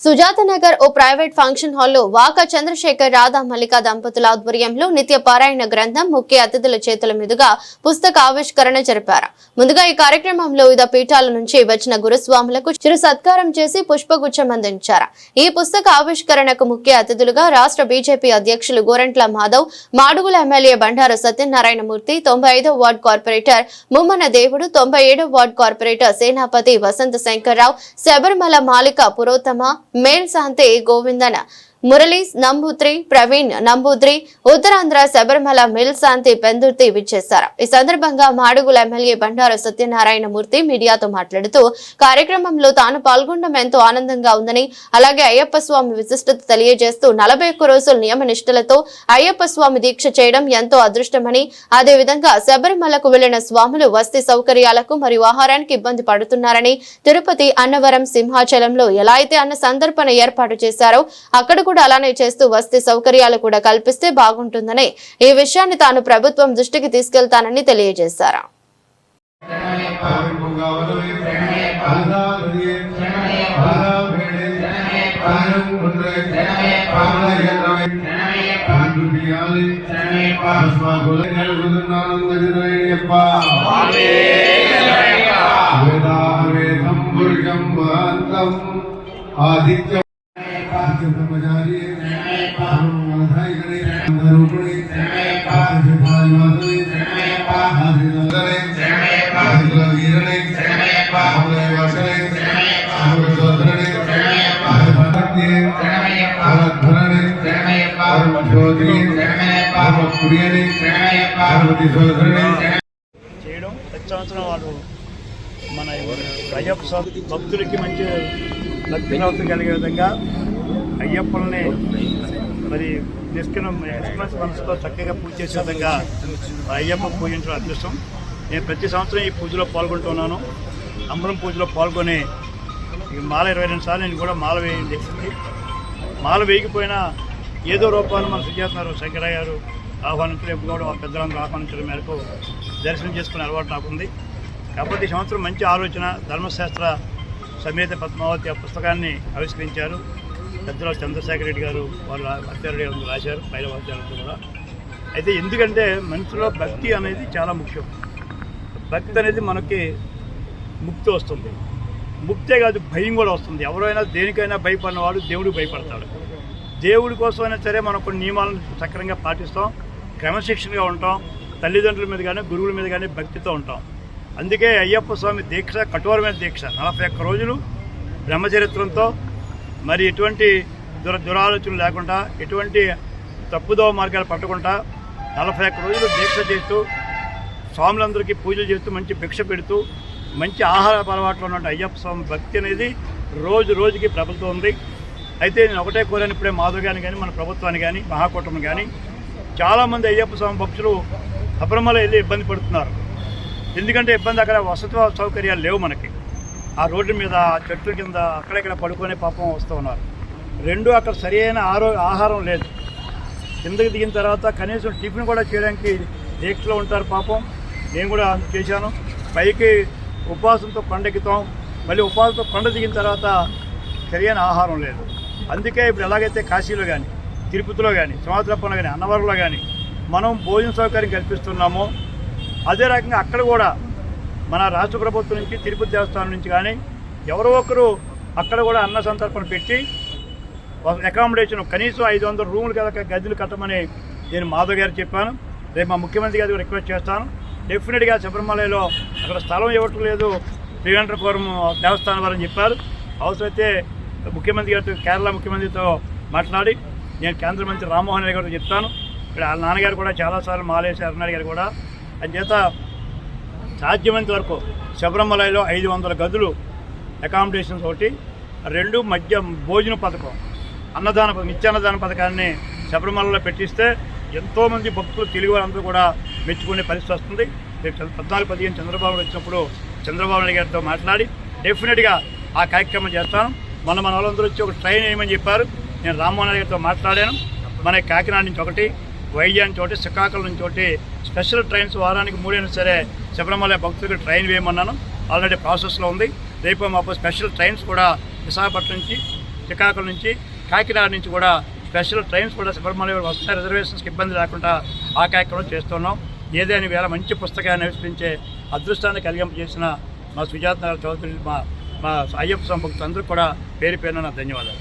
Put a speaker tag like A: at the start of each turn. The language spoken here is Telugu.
A: సుజాత నగర్ ఓ ప్రైవేట్ ఫంక్షన్ హాల్లో వాక చంద్రశేఖర్ రాధా మల్లిక దంపతుల ఆధ్వర్యంలో నిత్య పారాయణ గ్రంథం ముఖ్య అతిథుల చేతుల మీదుగా పుస్తక ఆవిష్కరణ జరిపారు. ముందుగా ఈ కార్యక్రమంలో వివిధ పీఠాల నుంచి వచ్చిన గురుస్వాములకు చిరు సత్కారం చేసి పుష్పగుచ్చం అందించారు. ఈ పుస్తక ఆవిష్కరణకు ముఖ్య అతిథులుగా రాష్ట్ర బీజేపీ అధ్యక్షులు గోరంట్ల మాధవ్ మాడుగుల ఎమ్మెల్యే బండారు సత్యనారాయణమూర్తి తొంభై ఐదో వార్డు కార్పొరేటర్ ముమ్మన దేవుడు తొంభై ఏడో వార్డు కార్పొరేటర్ సేనాపతి వసంత శంకర్రావు శబరిమల మాలిక పురోత్తమ మేల్ శాంతి మురళీస్ నంబూత్రి ప్రవీణ్ నంబూద్రి ఉత్తరాంధ్ర శబరిమల మిల్ శాంతి పెందుర్తి విచ్చేశారు. ఈ సందర్భంగా మాడుగుల ఎమ్మెల్యే బండారు సత్యనారాయణమూర్తి మీడియాతో మాట్లాడుతూ కార్యక్రమంలో తాను పాల్గొనడం ఎంతో ఆనందంగా ఉందని అలాగే అయ్యప్ప స్వామి విశిష్టత తెలియజేస్తూ నలభై ఒక్క రోజుల నియమ నిష్ఠలతో అయ్యప్ప స్వామి దీక్ష చేయడం ఎంతో అదృష్టమని అదేవిధంగా శబరిమలకు వెళ్ళిన స్వాములు వస్తి సౌకర్యాలకు మరియు ఆహారానికి ఇబ్బంది పడుతున్నారని తిరుపతి అన్నవరం సింహాచలంలో ఎలా అయితే అన్న సందర్భన ఏర్పాటు చేశారో అక్కడ కూడా అలానే చేస్తూ వసతి సౌకర్యాలు కూడా కల్పిస్తే బాగుంటుందని ఈ విషయాన్ని తాను ప్రభుత్వం దృష్టికి తీసుకెళ్తానని తెలియజేశారు.
B: ఆదిత్య
C: చేయడం ప్రతి సంవత్సరం వాళ్ళు మన అయ్యప్ప భక్తులకి మంచి భక్తి నౌకం కలిగే విధంగా అయ్యప్పల్ని మరి తీసుకున్న ఎక్స్ప్రెస్ మనసుతో చక్కగా పూజ చేసే విధంగా అయ్యప్ప పూజించడం అదృష్టం. నేను ప్రతి సంవత్సరం ఈ పూజలో పాల్గొంటున్నాను అంబరం పూజలో పాల్గొని ఈ మాల ఇరవై రెండు సార్లు నేను కూడా మాల వేయండి మాల వేయకపోయినా ఏదో రూపాన్ని మన సుజాత శంకరయ్య గారు ఆహ్వానించడం ఎప్పుడు కూడా వాళ్ళ పెద్దలందరూ ఆహ్వానించడం మేరకు దర్శనం చేసుకునే అలవాటు నాకు ఉంది కాబట్టి ఈ సంవత్సరం మంచి ఆలోచన ధర్మశాస్త్ర సమేత పద్మావతి ఆ పుస్తకాన్ని ఆవిష్కరించారు. పెద్దల చంద్రశేఖర రెడ్డి గారు వాళ్ళ అత్యారెడ్డి గారు రాశారు పైలవాద్యాలతో కూడా. అయితే ఎందుకంటే మనిషిలో భక్తి అనేది చాలా ముఖ్యం. భక్తి అనేది మనకి ముక్తి వస్తుంది. ముక్తే కాదు భయం కూడా వస్తుంది. ఎవరైనా దేనికైనా భయపడినవాడు దేవుడు భయపడతాడు. దేవుడి కోసమైనా సరే మనం కొన్ని నియమాలను సక్రమంగా పాటిస్తాం క్రమశిక్షణగా ఉంటాం తల్లిదండ్రుల మీద కానీ గురువుల మీద కానీ భక్తితో ఉంటాం. అందుకే అయ్యప్ప స్వామి దీక్ష కఠోరమైన దీక్ష. నలభై ఒక్క రోజులు బ్రహ్మచరిత్రంతో. మరి ఎటువంటి దుర దురాలోచనలు లేకుండా ఎటువంటి తప్పుదోవ మార్గాలు పట్టకుండా నలభై ఒక్క రోజులు దీక్ష చేస్తూ స్వాములందరికీ పూజలు చేస్తూ మంచి భిక్ష పెడుతూ మంచి ఆహార అలవాట్లు ఉన్న అయ్యప్ప స్వామి భక్తి అనేది రోజు రోజుకి ప్రబలుతోంది అయితే నేను ఒకటే కోరాను ఇప్పుడే మాధవ్ గారిని కానీ మన ప్రభుత్వాన్ని కానీ మహాకూటమి కానీ చాలామంది అయ్యప్ప స్వామి భక్తులు శబరిమల వెళ్ళి ఇబ్బంది పడుతున్నారు. ఎందుకంటే ఇబ్బంది అక్కడ వసతి సౌకర్యాలు లేవు మనకి. ఆ రోడ్డు మీద చెట్ల కింద అక్కడెక్కడ పడుకొని పాపం వస్తూ ఉన్నారు. రెండు అక్కడ సరి అయిన ఆరో ఆహారం లేదు. కిందకి దిగిన తర్వాత కనీసం టిఫిన్ కూడా చేయడానికి దీక్షలో ఉంటారు పాపం. నేను కూడా చేశాను. పైకి ఉపవాసంతో కొండెక్కుతాం. మళ్ళీ ఉపవాసంతో కొండ దిగిన తర్వాత సరైన ఆహారం లేదు. అందుకే ఇప్పుడు ఎలాగైతే కాశీలో కానీ తిరుపతిలో కానీ సముద్రప్పలో కానీ అన్నవరంలో కానీ మనం భోజన సౌకర్యం కల్పిస్తున్నామో అదే రకంగా అక్కడ కూడా మన రాష్ట్ర ప్రభుత్వం నుంచి తిరుపతి దేవస్థానం నుంచి కానీ ఎవరో ఒకరు అక్కడ కూడా అన్న సంతర్పణ పెట్టి అకామిడేషన్ కనీసం ఐదు వందల రూములు కదా గదులు కట్టమని నేను మాధవ్ గారు చెప్పాను. రేపు మా ముఖ్యమంత్రి గారికి రిక్వెస్ట్ చేస్తాను. డెఫినెట్గా శబరిమలలో అక్కడ స్థలం ఇవ్వటం లేదు త్రివేంద్రపురం దేవస్థానం వారని చెప్పారు. అవసరమైతే ముఖ్యమంత్రి గారితో కేరళ ముఖ్యమంత్రితో మాట్లాడి నేను కేంద్ర మంత్రి రామ్మోహన్ రెడ్డి గారితో చెప్తాను. ఇక్కడ వాళ్ళ నాన్నగారు కూడా చాలాసార్లు మాలేశ్వర అరుణాడి గారు కూడా. అంచేత సాధ్యమైనంత వరకు శబరిమలలో ఐదు వందల గదులు అకామిడేషన్స్ ఒకటి రెండు మధ్య భోజన పథకం అన్నదాన పథకం నిత్యాన్నదాన పథకాన్ని శబరిమలలో పెట్టిస్తే ఎంతోమంది భక్తులు తెలుగు వారందరూ కూడా మెచ్చుకునే పరిస్థితి వస్తుంది. రేపు పద్నాలుగు పదిహేను చంద్రబాబు వచ్చినప్పుడు చంద్రబాబు నాయుడు గారితో మాట్లాడి డెఫినెట్గా ఆ కార్యక్రమం చేస్తాను. మన మన వాళ్ళందరూ వచ్చి ఒక ట్రైన్ వేయమని చెప్పారు. నేను రామ్మోహన్ గారితో మాట్లాడాను. మన కాకినాడ నుంచి ఒకటి వైజాగ్ నుంచి ఒకటి శ్రీకాకుళం నుంచి ఒకటి స్పెషల్ ట్రైన్స్ వారానికి మూడైనా సరే శబరిమల భక్తులకు ట్రైన్ వేయమన్నాను. ఆల్రెడీ ప్రాసెస్లో ఉంది. రేపు మాకు స్పెషల్ ట్రైన్స్ కూడా విశాఖపట్నం నుంచి శ్రీకాకుళం నుంచి కాకినాడ నుంచి కూడా స్పెషల్ ట్రైన్స్ కూడా శబరిమల వస్తాయి రిజర్వేషన్స్కి ఇబ్బంది లేకుండా ఆ కార్యక్రమం చేస్తున్నాం. ఏదైనా వేళ మంచి పుస్తకాన్ని ఆవిష్కరించే అదృష్టాన్ని కలిగింపజేసిన మా సుజాత చౌదరి మా మా అయ్యప్ప సంపక్తులు కూడా పేరు పేరున ధన్యవాదాలు.